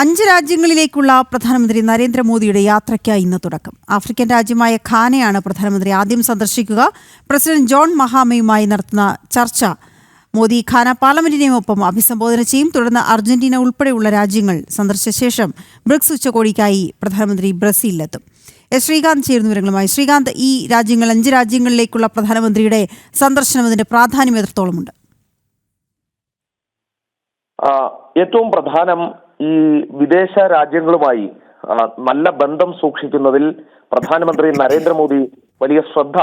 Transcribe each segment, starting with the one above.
അഞ്ച് രാജ്യങ്ങളിലേക്കുള്ള പ്രധാനമന്ത്രി നരേന്ദ്രമോദിയുടെ യാത്രയ്ക്ക് ഇന്ന് തുടക്കം. ആഫ്രിക്കൻ രാജ്യമായ ഖാനയാണ് പ്രധാനമന്ത്രി ആദ്യം സന്ദർശിക്കുക. പ്രസിഡന്റ് ജോൺ മഹാമയുമായി നടത്തുന്ന ചർച്ച മോദി ഖാന പാർലമെന്റിനെയൊപ്പം അഭിസംബോധന ചെയ്യും. തുടർന്ന് അർജന്റീന ഉൾപ്പെടെയുള്ള രാജ്യങ്ങൾ സന്ദർശിച്ച ശേഷം ബ്രിക്സ് ഉച്ചകോടിക്കായി പ്രധാനമന്ത്രി ബ്രസീലിലെത്തും. എസ് ശ്രീകാന്ത് ചേരുന്ന വിവരങ്ങളുമായി. ശ്രീകാന്ത് ഈ രാജ്യങ്ങൾ അഞ്ച് രാജ്യങ്ങളിലേക്കുള്ള പ്രധാനമന്ത്രിയുടെ സന്ദർശനം അതിന്റെ പ്രാധാന്യം എത്രത്തോളമുണ്ട്? ഏറ്റവും പ്രധാനം ഈ വിദേശ രാജ്യങ്ങളുമായി നല്ല ബന്ധം സൂക്ഷിക്കുന്നതിൽ പ്രധാനമന്ത്രി നരേന്ദ്രമോദി വലിയ ശ്രദ്ധ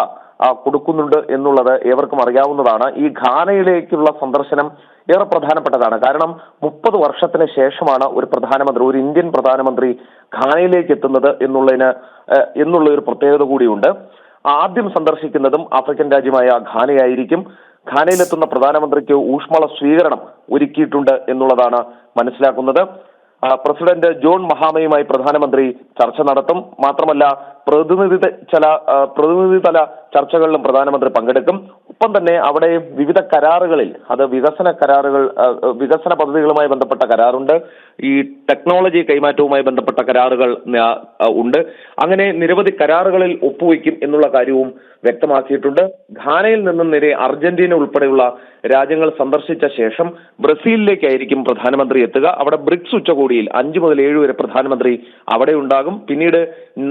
കൊടുക്കുന്നുണ്ട് എന്നുള്ളത് ഏവർക്കും അറിയാവുന്നതാണ്. ഈ ഘാനയിലേക്കുള്ള സന്ദർശനം ഏറെ പ്രധാനപ്പെട്ടതാണ്. കാരണം മുപ്പത് വർഷത്തിന് ശേഷമാണ് ഒരു പ്രധാനമന്ത്രി ഒരു ഇന്ത്യൻ പ്രധാനമന്ത്രി ഘാനയിലേക്ക് എത്തുന്നത് എന്നുള്ളതിന് എന്നുള്ള ഒരു പ്രത്യേകത കൂടിയുണ്ട്. ആദ്യം സന്ദർശിക്കുന്നതും ആഫ്രിക്കൻ രാജ്യമായ ഘാനയായിരിക്കും. ഘാനയിലെത്തുന്ന പ്രധാനമന്ത്രിക്ക് ഊഷ്മള സ്വീകരണം ഒരുക്കിയിട്ടുണ്ട് എന്നുള്ളതാണ് മനസ്സിലാക്കുന്നത്. പ്രസിഡന്റ് ജോൺ മഹാമയുമായി പ്രധാനമന്ത്രി ചർച്ച നടത്തും. മാത്രമല്ല പ്രതിനിധി ചില പ്രതിനിധി പ്രതിനിധിതല ചർച്ചകളിലും പ്രധാനമന്ത്രി പങ്കെടുക്കും. ഒപ്പം തന്നെ അവിടെ വിവിധ കരാറുകളിൽ അത് വികസന കരാറുകൾ വികസന പദ്ധതികളുമായി ബന്ധപ്പെട്ട കരാറുണ്ട്. ഈ ടെക്നോളജി കൈമാറ്റവുമായി ബന്ധപ്പെട്ട കരാറുകൾ ഉണ്ട്. അങ്ങനെ നിരവധി കരാറുകളിൽ ഒപ്പുവയ്ക്കും എന്നുള്ള കാര്യവും വ്യക്തമാക്കിയിട്ടുണ്ട്. ഘാനയിൽ നിന്നും നേരെ അർജന്റീന ഉൾപ്പെടെയുള്ള രാജ്യങ്ങൾ സന്ദർശിച്ച ശേഷം ബ്രസീലിലേക്കായിരിക്കും പ്രധാനമന്ത്രി എത്തുക. അവിടെ ബ്രിക്സ് ഉച്ചകോടിയിൽ അഞ്ചു മുതൽ ഏഴ് വരെ പ്രധാനമന്ത്രി അവിടെ ഉണ്ടാകും. പിന്നീട്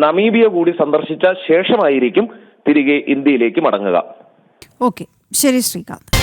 നമീബിയ കൂടി സന്ദർശിച്ച ശേഷമായിരിക്കും തിരികെ ഇന്ത്യയിലേക്ക് മടങ്ങുക. ഓക്കെ. ശരി ശ്രീകാന്ത്.